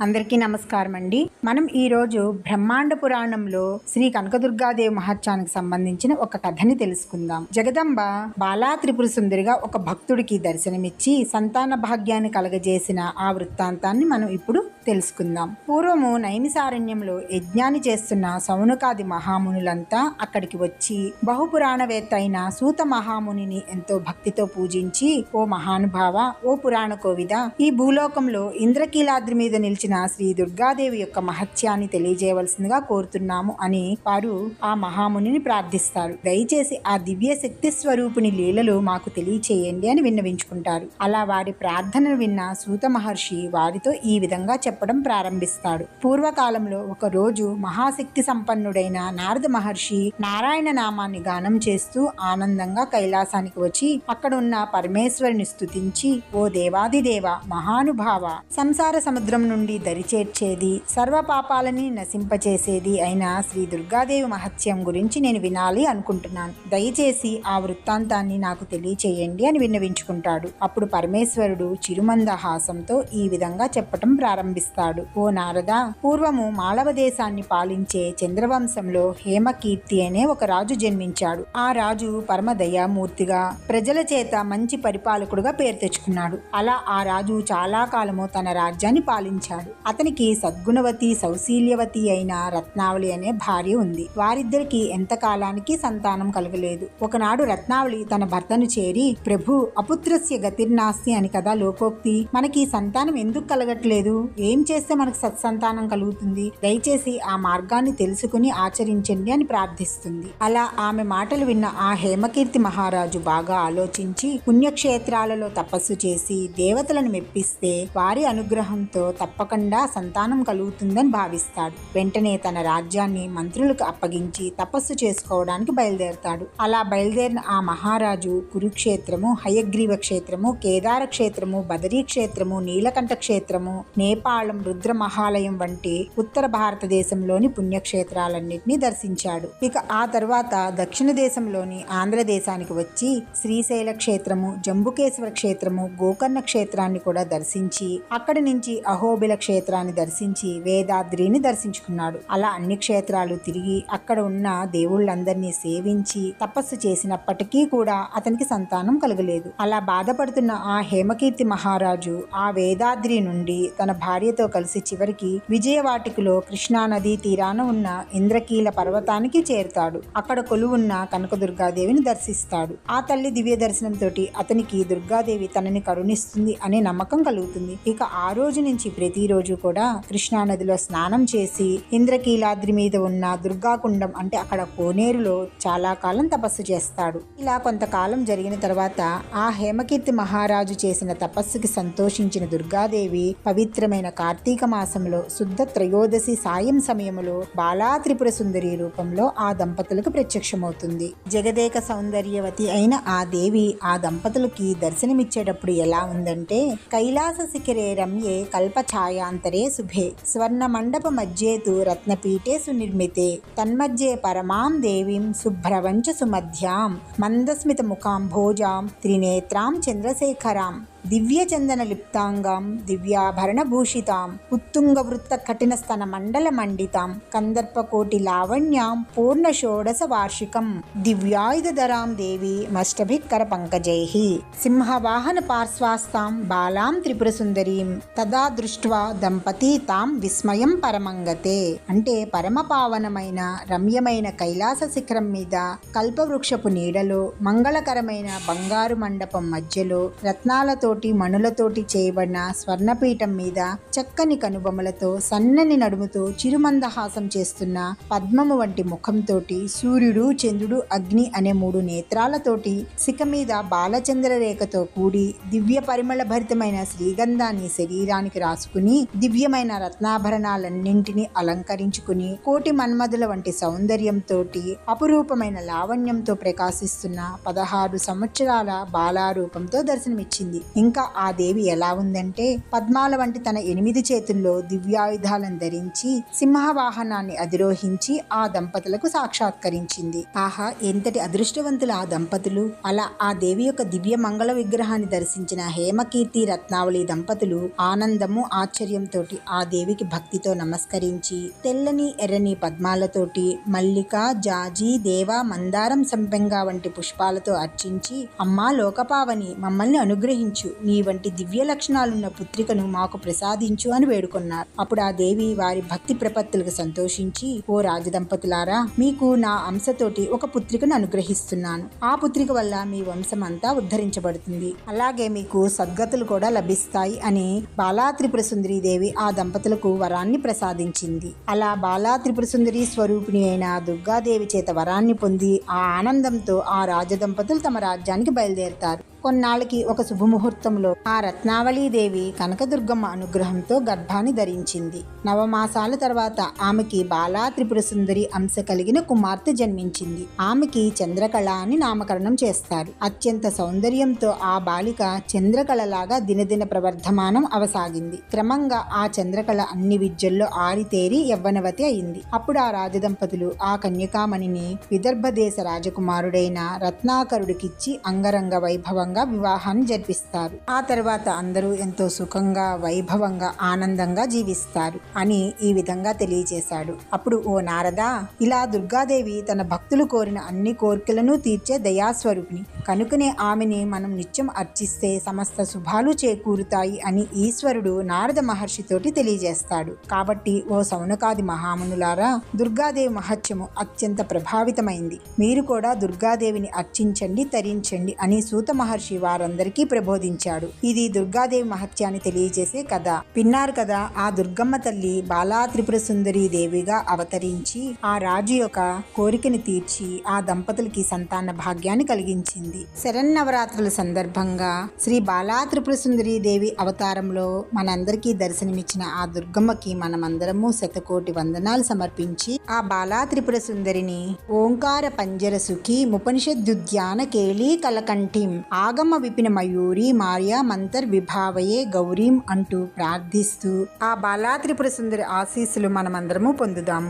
అందరికీ నమస్కారం అండి మనం ఈ రోజు బ్రహ్మాండ పురాణంలో శ్రీ కనకదుర్గాదేవి మహత్యానికి సంబంధించిన ఒక కథని తెలుసుకుందాం. జగదంబ బాలా త్రిపుర సుందరిగా ఒక భక్తుడికి దర్శనమిచ్చి సంతాన భాగ్యాన్ని కలగజేసిన ఆ వృత్తాంతాన్ని మనం ఇప్పుడు తెలుసుకుందాం. పూర్వము నైమిసారణ్యంలో యజ్ఞాన్ని చేస్తున్న సౌనకాది మహామునులంతా అక్కడికి వచ్చి బహుపురాణవేత్త అయిన సూత మహామునిని ఎంతో భక్తితో పూజించి ఓ మహానుభావ ఓ పురాణ కోవిద ఈ భూలోకంలో ఇంద్రకీలాద్రి మీద నిలిచిన శ్రీ దుర్గాదేవి యొక్క మహత్యాన్ని తెలియజేయవలసిందిగా కోరుతున్నాము అని వారు ఆ మహామునిని ప్రార్థిస్తారు. దయచేసి ఆ దివ్య శక్తి స్వరూపుని లీలలు మాకు తెలియచేయండి అని విన్నవించుకుంటారు. అలా వారి ప్రార్థనను విన్న సూత మహర్షి వారితో ఈ విధంగా చెప్పడం ప్రారంభిస్తాడు. పూర్వకాలంలో ఒక రోజు మహాశక్తి సంపన్నుడైన నారద మహర్షి నారాయణ నామాన్ని గానం చేస్తూ ఆనందంగా కైలాసానికి వచ్చి అక్కడ ఉన్న పరమేశ్వరుని స్తుతించి ఓ దేవాదిదేవ మహానుభావ సంసార సముద్రం నుండి దరిచేర్చేది సర్వ పాపాలని నశింపచేసేది అయిన శ్రీ దుర్గాదేవి మహత్యం గురించి నేను వినాలి అనుకుంటున్నాను. దయచేసి ఆ వృత్తాంతాన్ని నాకు తెలియచేయండి అని విన్నవించుకుంటాడు. అప్పుడు పరమేశ్వరుడు చిరుమందహాసంతో ఈ విధంగా చెప్పటం ప్రారంభిస్తాడు. ఓ నారద పూర్వము మాళవ దేశాన్ని పాలించే చంద్రవంశంలో హేమకీర్తి అనే ఒక రాజు జన్మించాడు. ఆ రాజు పరమ దయామూర్తిగా ప్రజల చేత మంచి పరిపాలకుడుగా పేరు తెచ్చుకున్నాడు. అలా ఆ రాజు చాలా కాలము తన రాజ్యాన్ని పాలించాడు. అతనికి సద్గుణవతి సౌశీల్యవతి అయిన రత్నావళి అనే భార్య ఉంది. వారిద్దరికి ఎంత కాలానికి సంతానం కలగలేదు. ఒకనాడు రత్నావళి తన భర్తను చేరి ప్రభు అపుత్రస్య గతిర్నాస్తి అని కదా లోకోక్తి మనకి సంతానం ఎందుకు కలగట్లేదు? ఏ ఏం చేస్తే మనకు సత్సంతానం కలుగుతుంది? దయచేసి ఆ మార్గాన్ని తెలుసుకుని ఆచరించండి అని ప్రార్థిస్తుంది. అలా ఆమె మాటలు విన్న ఆ హేమకీర్తి మహారాజు బాగా ఆలోచించి పుణ్యక్షేత్రాలలో తపస్సు చేసి దేవతలను మెప్పిస్తే వారి అనుగ్రహంతో తప్పకుండా సంతానం కలుగుతుందని భావిస్తాడు. వెంటనే తన రాజ్యాన్ని మంత్రులకు అప్పగించి తపస్సు చేసుకోవడానికి బయలుదేరతాడు. అలా బయలుదేరిన ఆ మహారాజు కురుక్షేత్రము హయగ్రీవ క్షేత్రము కేదార క్షేత్రము బదరీ క్షేత్రము నీలకంఠ క్షేత్రము నేపాల్ రుద్ర మహాలయం వంటి ఉత్తర భారతదేశంలోని పుణ్యక్షేత్రాలన్నింటినీ దర్శించాడు. ఇక ఆ తర్వాత దక్షిణ దేశంలోని ఆంధ్రదేశానికి వచ్చి శ్రీశైల క్షేత్రము జంబుకేశ్వర క్షేత్రము గోకర్ణ క్షేత్రాన్ని కూడా దర్శించి అక్కడి నుంచి అహోబిల క్షేత్రాన్ని దర్శించి వేదాద్రిని దర్శించుకున్నాడు. అలా అన్ని క్షేత్రాలు తిరిగి అక్కడ ఉన్న దేవుళ్ళందరినీ సేవించి తపస్సు చేసినప్పటికీ కూడా అతనికి సంతానం కలగలేదు. అలా బాధపడుతున్న ఆ హేమకీర్తి మహారాజు ఆ వేదాద్రి నుండి తన భార్య భార్యతో కలిసి చివరికి విజయవాటికలో కృష్ణానదీ తీరాన ఉన్న ఇంద్రకీల పర్వతానికి చేరుతాడు. అక్కడ కొలువున్న కనకదుర్గాదేవిని దర్శిస్తాడు. ఆ తల్లి దివ్య దర్శనంతో అతనికి దుర్గాదేవి తనని కరుణిస్తుంది అనే నమ్మకం కలుగుతుంది. ఇక ఆ రోజు నుంచి ప్రతిరోజు కూడా కృష్ణా నదిలో స్నానం చేసి ఇంద్రకీలాద్రి మీద ఉన్న దుర్గాకుండం అంటే అక్కడ కోనేరులో చాలా కాలం తపస్సు చేస్తాడు. ఇలా కొంతకాలం జరిగిన తర్వాత ఆ హేమకీర్తి మహారాజు చేసిన తపస్సుకి సంతోషించిన దుర్గాదేవి పవిత్రమైన కార్తీక మాసంలో శుద్ధ త్రయోదశి సాయం సమయంలో బాలా త్రిపుర సుందరి రూపంలో ఆ దంపతులకు ప్రత్యక్షమవుతుంది. జగదేక సౌందర్యవతి అయిన ఆ దేవి ఆ దంపతులకి దర్శనమిచ్చేటప్పుడు ఎలా ఉందంటే కైలాస శిఖరే రమ్యే కల్ప ఛాయాంతరే శుభే స్వర్ణ మండప మధ్యేతు రత్నపీఠే సునిర్మితే తన్మధ్యే పరమాం దేవీం శుభ్రవంచ సుమధ్యాం మందస్మిత ముఖాం భోజాం త్రినేత్రాం చంద్రశేఖరాం దివ్యచందనలిప్తాంగాం దివ్యాభరణభూషితాం దివ్యాభరణ భూషితాం ఉత్తుంగ వృత్త మండల మండితాం కందర్పకోటి లావణ్యాం పూర్ణ షోడశ వార్షికం దివ్యాయుధరాం దేవి మష్టభిక్కర పంకజైః సింహవాహన పార్శ్వాస్తాం బాలాం త్రిపురసుందరీం తదా దృష్ట్వా దంపతి తాం విస్మయం పరమంగతే అంటే పరమపావనమైన రమ్యమైన కైలాస శిఖరం మీద కల్పవృక్షపు నీడలో మంగళకరమైన బంగారు మండపం మధ్యలో రత్నాలతో రత్నాలతోటి మణులతోటి చేయబడిన స్వర్ణపీఠం మీద చక్కని కనుబొమ్మలతో సన్నని నడుముతో చిరుమందహాసం చేస్తున్న పద్మము వంటి ముఖంతోటి సూర్యుడు చంద్రుడు అగ్ని అనే మూడు నేత్రాలతోటి శిఖ మీద బాలచంద్ర రేఖతో కూడి దివ్య పరిమళ భరితమైన శ్రీగంధాన్ని శరీరానికి రాసుకుని దివ్యమైన రత్నాభరణాలన్నింటినీ అలంకరించుకుని కోటి మన్మధుల వంటి సౌందర్యంతో అపురూపమైన లావణ్యంతో ప్రకాశిస్తున్న పదహారు సంవత్సరాల బాలారూపంతో దర్శనమిచ్చింది. ఇంకా ఆ దేవి ఎలా ఉందంటే పద్మాల వంటి తన ఎనిమిది చేతుల్లో దివ్యాయుధాలను ధరించి సింహ వాహనాన్ని అధిరోహించి ఆ దంపతులకు సాక్షాత్కరించింది. ఆహా ఎంతటి అదృష్టవంతులు ఆ దంపతులు. అలా ఆ దేవి యొక్క దివ్య మంగళ విగ్రహాన్ని దర్శించిన హేమకీర్తి రత్నావళి దంపతులు ఆనందము ఆశ్చర్యంతో ఆ దేవికి భక్తితో నమస్కరించి తెల్లని ఎర్రని పద్మాలతోటి మల్లిక జాజి దేవ మందారం సంపెంగ వంటి పుష్పాలతో అర్చించి అమ్మా లోకపావని మమ్మల్ని అనుగ్రహించు. నీ వంటి దివ్య లక్షణాలున్న పుత్రికను మాకు ప్రసాదించు అని వేడుకున్నారు. అప్పుడు ఆ దేవి వారి భక్తి ప్రపత్తులకు సంతోషించి ఓ రాజదంపతులారా మీకు నా అంశతోటి ఒక పుత్రికను అనుగ్రహిస్తున్నాను. ఆ పుత్రిక వల్ల మీ వంశం అంతా ఉద్ధరించబడుతుంది. అలాగే మీకు సద్గతులు కూడా లభిస్తాయి అని బాలా త్రిపుర సుందరి దేవి ఆ దంపతులకు వరాన్ని ప్రసాదించింది. అలా బాలా త్రిపుర సుందరి స్వరూపిణి అయిన దుర్గాదేవి చేత వరాన్ని పొంది ఆ ఆనందంతో ఆ రాజదంపతులు తమ రాజ్యానికి బయలుదేరుతారు. కొన్నాళ్ళకి ఒక శుభముహూర్తంలో ఆ రత్నావళీదేవి కనకదుర్గమ్మ అనుగ్రహంతో గర్భాన్ని ధరించింది. నవమాసాల తర్వాత ఆమెకి బాలా త్రిపుర సుందరి అంశ కలిగిన కుమార్తె జన్మించింది. ఆమెకి చంద్రకళ అని నామకరణం చేస్తారు. అత్యంత సౌందర్యంతో ఆ బాలిక చంద్రకళలాగా దినదిన ప్రవర్ధమానం అవసాగింది. క్రమంగా ఆ చంద్రకళ అన్ని విద్యల్లో ఆరితేరి యవ్వనవతి అయింది. అప్పుడు ఆ రాజదంపతులు ఆ కన్యకామణిని విదర్భ దేశ రాజకుమారుడైన రత్నాకరుడికిచ్చి అంగరంగ వైభవంగా వివాహాన్ని జరిపిస్తారు. ఆ తర్వాత అందరూ ఎంతో సుఖంగా వైభవంగా ఆనందంగా జీవిస్తారు అని ఈ విధంగా తెలియజేశాడు అప్పుడు ఓ నారదా ఇలా దుర్గాదేవి తన భక్తులు కోరిన అన్ని కోరికలను తీర్చే దయాస్వరూపిణి. కనుకనే ఆమెని మనం నిత్యం అర్చిస్తే సమస్త శుభాలు చేకూరుతాయి అని ఈశ్వరుడు నారద మహర్షితోటి తెలియజేస్తాడు. కాబట్టి ఓ సౌనకాది మహామునులారా దుర్గాదేవి మహత్యము అత్యంత ప్రభావితమైంది. మీరు కూడా దుర్గాదేవిని అర్చించండి తరించండి అని సూత మహర్షి వారందరికీ ప్రబోధించాడు. ఇది దుర్గాదేవి మహత్యాన్ని తెలియజేసే కథ. విన్నారు కదా ఆ దుర్గమ్మ తల్లి బాలా త్రిపుర సుందరి దేవిగా అవతరించి ఆ రాజు యొక్క కోరికను తీర్చి ఆ దంపతులకి సంతాన భాగ్యాన్ని కలిగించింది. శరన్నవరాత్రుల సందర్భంగా శ్రీ బాలా త్రిపుర సుందరి దేవి అవతారంలో మనందరికీ దర్శనమిచ్చిన ఆ దుర్గమ్మకి మనమందరము శతకోటి వందనాలు సమర్పించి ఆ బాలా త్రిపుర సుందరిని ఓంకార పంజర సుఖి ముపనిషద్యుద్యాన కేళీ కలకంఠిం ఆగమ విపిన మయూరి మార్యా మంతర్ విభావయే గౌరీం అంటూ ప్రార్థిస్తూ. ఆ బాలాత్రిపుర సుందరి ఆశీస్సులు మనమందరము పొందుదాం.